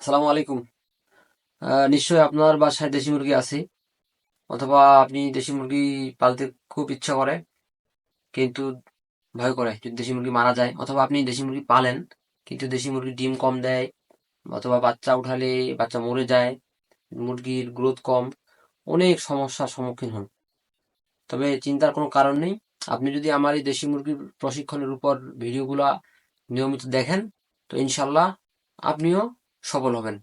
আসসালামু আলাইকুম। নিশ্চয়ই আপনার বাসায় দেশি মুরগি আছে, অথবা আপনি দেশি মুরগি পালতে খুব ইচ্ছা করে, কিন্তু ভয় করে যদি দেশি মুরগি মারা যায়, অথবা আপনি দেশি মুরগি পালেন, কিন্তু দেশি মুরগি ডিম কম দেয়, অথবা বাচ্চা উঠালে বাচ্চা মরে যায়, মুরগির গ্রোথ কম, অনেক সমস্যার সম্মুখীন হন। তবে চিন্তার কোনো কারণ নেই। আপনি যদি আমার এই দেশি মুরগির প্রশিক্ষণের উপর ভিডিওগুলা নিয়মিত দেখেন, তো ইনশাল্লাহ আপনিও সফল হবেন।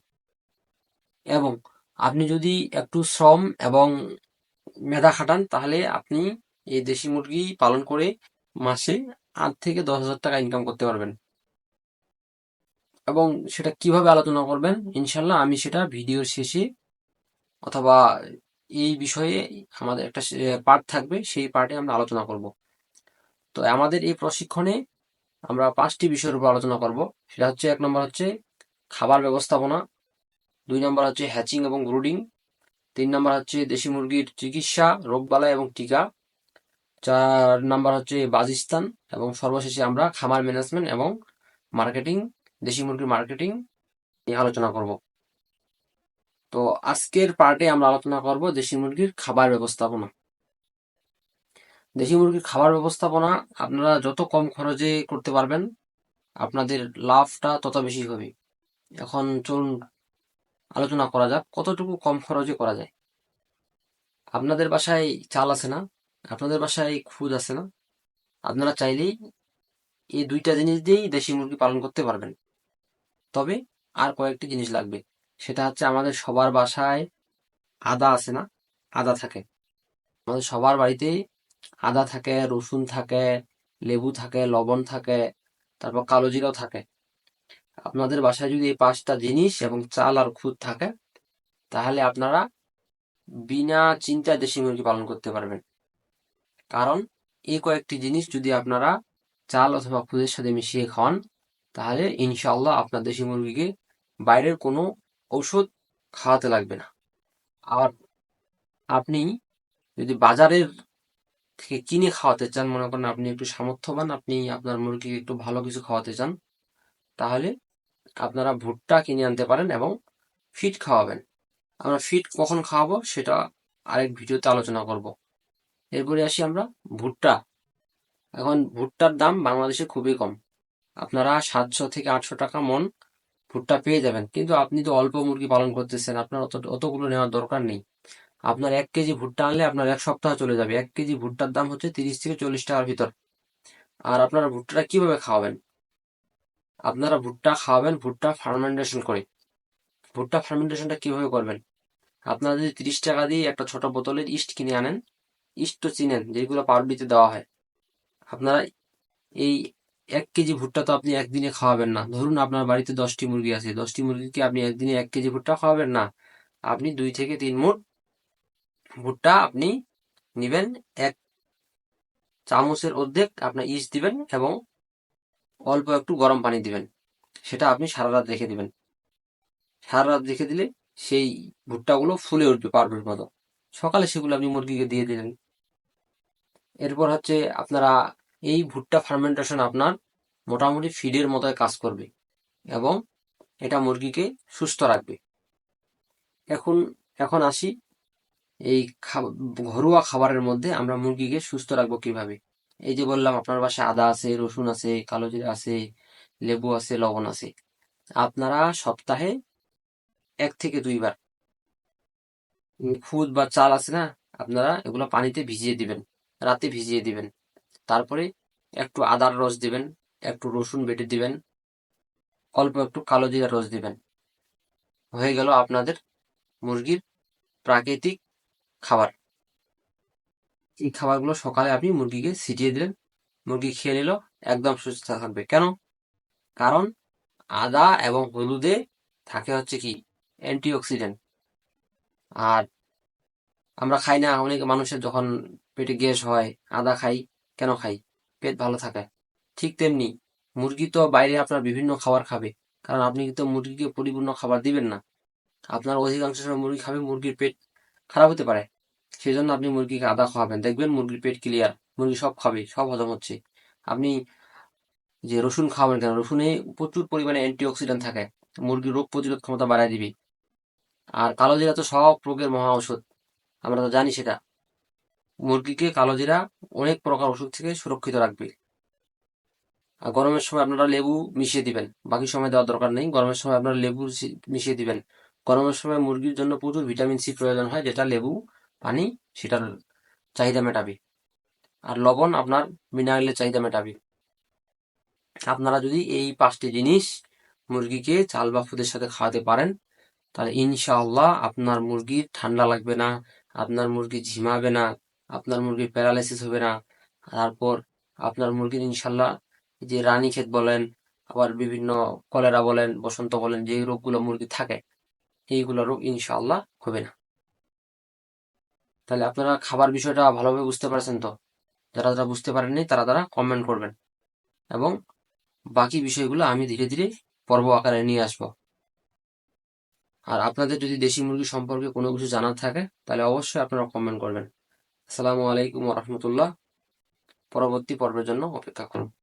এবং আপনি যদি একটু শ্রম এবং মেধা খাটান, তাহলে আপনি এই দেশি মুরগি পালন করে মাসে আট থেকে দশ হাজার টাকা ইনকাম করতে পারবেন। এবং সেটা কীভাবে আলোচনা করবেন ইনশাল্লাহ আমি সেটা ভিডিওর শেষে অথবা এই বিষয়ে আমাদের একটা পার্ট থাকবে, সেই পার্টে আমরা আলোচনা করব। তো আমাদের এই প্রশিক্ষণে আমরা পাঁচটি বিষয়ের উপর আলোচনা করব। সেটা হচ্ছে, এক নম্বর হচ্ছে খাবার ব্যবস্থাপনা, দুই নম্বর হচ্ছে হ্যাচিং এবং ব্রুডিং, তিন নম্বর হচ্ছে দেশি মুরগির চিকিৎসা রোগবালাই এবং টিকা, চার নম্বর হচ্ছে বাজিস্তান এবং সর্বশেষে আমরা খামার ম্যানেজমেন্ট এবং মার্কেটিং, দেশি মুরগির মার্কেটিং নিয়ে আলোচনা করব। তো আজকের পার্টে আমরা আলোচনা করব দেশি মুরগির খাবার ব্যবস্থাপনা। দেশি মুরগির খাবার ব্যবস্থাপনা আপনারা যত কম খরচে করতে পারবেন, আপনাদের লাভটা তত বেশি হবে। এখন চলুন আলোচনা করা যাক, কতটুকু কম খরচে করা যায়। আপনাদের বাসায় চাল আছে না? আপনাদের বাসায় খুদ আছে না? আপনারা চাইলেই এই দুইটা জিনিস দিয়েই দেশি মুরগি পালন করতে পারবেন। তবে আর কয়েকটি জিনিস লাগবে। সেটা হচ্ছে আমাদের সবার বাসায় আদা আছে না? আদা থাকে। আমাদের সবার বাড়িতে আদা থাকে, রসুন থাকে, লেবু থাকে, লবণ থাকে, তারপর কালো জিরাও থাকে। আপনাদের বাসায় যদি এই পাঁচটা জিনিস এবং চাল আর খুদ থাকে, তাহলে আপনারা বিনা চিন্তায় দেশি মুরগি পালন করতে পারবেন। কারণ এই কয়েকটি জিনিস যদি আপনারা চাল অথবা খুদের সাথে মিশিয়ে খাওয়ান, তাহলে ইনশাল্লাহ আপনার দেশি মুরগিকে বাইরের কোনো ঔষধ খাওয়াতে লাগবে না। আর আপনি যদি বাজারের থেকে কিনে খাওয়াতে চান, মনে করেন আপনি একটু সামর্থ্যবান, আপনি আপনার মুরগিকে একটু ভালো কিছু খাওয়াতে চান, তাহলে আপনারা ভুট্টা কিনে আনতে পারেন এবং ফিট খাওয়াবেন। আমরা ফিট কখন খাওয়াবো সেটা আরেক ভিডিওতে আলোচনা করব। এরপরে আসি আমরা ভুট্টা। এখন ভুট্টার দাম বাংলাদেশে খুবই কম। আপনারা সাতশো থেকে আটশো টাকা মন ভুট্টা পেয়ে যাবেন। কিন্তু আপনি তো অল্প মুরগি পালন করতেছেন, আপনার অত অতগুলো নেওয়ার দরকার নেই। আপনার এক কেজি ভুট্টা আনলে আপনার এক সপ্তাহ চলে যাবে। এক কেজি ভুট্টার দাম হচ্ছে তিরিশ থেকে চল্লিশ টাকার ভিতর। আর আপনারা ভুট্টাটা কীভাবে খাওয়াবেন? আপনারা ভুট্টা খাওয়াবেন, ভুট্টা ফার্মেন্টেশন করে। ভুট্টা ফার্মেন্টেশনটা কীভাবে করবেন? আপনারা যদি তিরিশ টাকা দিয়ে একটা ছোট বোতলের ইস্ট কিনে আনেন, ইস্ট তো চিনেন, যেগুলো পাউরুটিতে দেওয়া হয়। আপনারা এই এক কেজি ভুট্টা তো আপনি একদিনে খাওয়াবেন না। ধরুন আপনার বাড়িতে দশটি মুরগি আছে, দশটি মুরগিকে আপনি একদিনে এক কেজি ভুট্টা খাওয়াবেন? না। আপনি দুই থেকে তিন মুঠ ভুট্টা আপনি নিবেন, এক চামচের অর্ধেক আপনার ইস্ট দিবেন এবং অল্প একটু গরম পানি দিবেন। সেটা আপনি সারা রাত রেখে দিবেন। সারা রাত রেখে দিলে সেই ভুট্টাগুলো ফুলে উঠবে পারফেক্ট মতো। সকালে সেগুলো আপনি মুরগিকে দিয়ে দিলেন। এরপর হচ্ছে আপনারা এই ভুট্টা ফার্মেন্টেশন আপনার মোটামুটি ফিডের মতোই কাজ করবে এবং এটা মুরগিকে সুস্থ রাখবে। এখন এখন আসি এই ঘরোয়া খাবারের মধ্যে আমরা মুরগিকে সুস্থ রাখব কীভাবে? এই যে বললাম, আপনার বাসায় আদা আছে, রসুন আছে, কালো জিরা আছে, লেবু আছে, লবণ আছে। আপনারা সপ্তাহে এক থেকে দুইবার খুদ বা চাল আছে না, আপনারা এগুলো পানিতে ভিজিয়ে দিবেন, রাতে ভিজিয়ে দিবেন। তারপরে একটু আদার রস দিবেন, একটু রসুন বেটে দিবেন, অল্প একটু কালো জিরার রস দিবেন। হয়ে গেল আপনাদের মুরগির প্রাকৃতিক খাবার। এই খাবারগুলো সকালে আপনি মুরগিকে ছিটিয়ে দিলেন। মুরগি খেয়ে নিল, একদম সুস্থ থাকবে। কেন? কারণ আদা এবং হলুদে থাকে হচ্ছে কি? অ্যান্টিঅক্সিডেন্ট আর আমরা খাই না, অনেক মানুষের যখন পেটে গ্যাস হয়, আদা খাই, কেন খাই? পেট ভালো থাকে। ঠিক তেমনি মুরগি তো বাইরে আপনার বিভিন্ন খাবার খাবে, কারণ আপনি কিন্তু মুরগিকে পরিপূর্ণ খাবার দিবেন না। আপনার অধিকাংশ সময় মুরগি খাবে, মুরগির পেট খারাপ হতে পারে। সেই জন্য আপনি মুরগিকে আদা খাওয়াবেন। দেখবেন মুরগির পেট ক্লিয়ার মুরগি সব খাবে, সব হজম হচ্ছে। আপনি যে রসুন খাওয়াবেন কেন? রসুনে প্রচুর পরিমাণে অ্যান্টিঅক্সিডেন্ট থাকে। মুরগির রোগ প্রতিরোধ ক্ষমতা বাড়ায় দিবে। আর কালো জিরা তো সব রোগের মহা ঔষধ। আমরা তো জানি সেটা। মুরগিকে কালো জিরা অনেক প্রকার ওষুধ থেকে সুরক্ষিত রাখবে। আর গরমের সময় আপনারা লেবু মিশিয়ে দিবেন। বাকি সময় দেওয়ার দরকার নেই। গরমের সময় আপনারা লেবু মিশিয়ে দিবেন। গরমের সময় মুরগির জন্য প্রচুর ভিটামিন সি প্রয়োজন হয়, যেটা লেবু পানি, সেটার চাহিদা মেটাবে। আর লবণ আপনার মিনারেলের চাহিদা মেটাবে। আপনারা যদি এই পাঁচটি জিনিস মুরগিকে চাল বা ফুদের সাথে খাওয়াতে পারেন, তাহলে ইনশাআল্লাহ আপনার মুরগি ঠান্ডা লাগবে না, আপনার মুরগি ঝিমাবে না, আপনার মুরগির প্যারালাইসিস হবে না। তারপর আপনার মুরগির ইনশাল্লাহ যে রানীক্ষেত বলেন, আবার বিভিন্ন কলেরা বলেন, বসন্ত বলেন যে রোগগুলো মুরগি থাকে, এইগুলো রোগ ইনশাআল্লাহ হবে না। তাহলে আপনারা খাবার বিষয়টা ভালোভাবে বুঝতে পারছেন তো? যারা যারা বুঝতে পারেননি, তারা তারা কমেন্ট করবেন। এবং বাকি বিষয়গুলো আমি ধীরে ধীরে পর্ব আকারে নিয়ে আসব। আর আপনাদের যদি দেশি মুরগি সম্পর্কে কোনো কিছু জানার থাকে, তাহলে অবশ্যই আপনারা কমেন্ট করবেন। আসসালামু আলাইকুম রহমতুল্লাহ। পরবর্তী পর্বের জন্য অপেক্ষা করুন।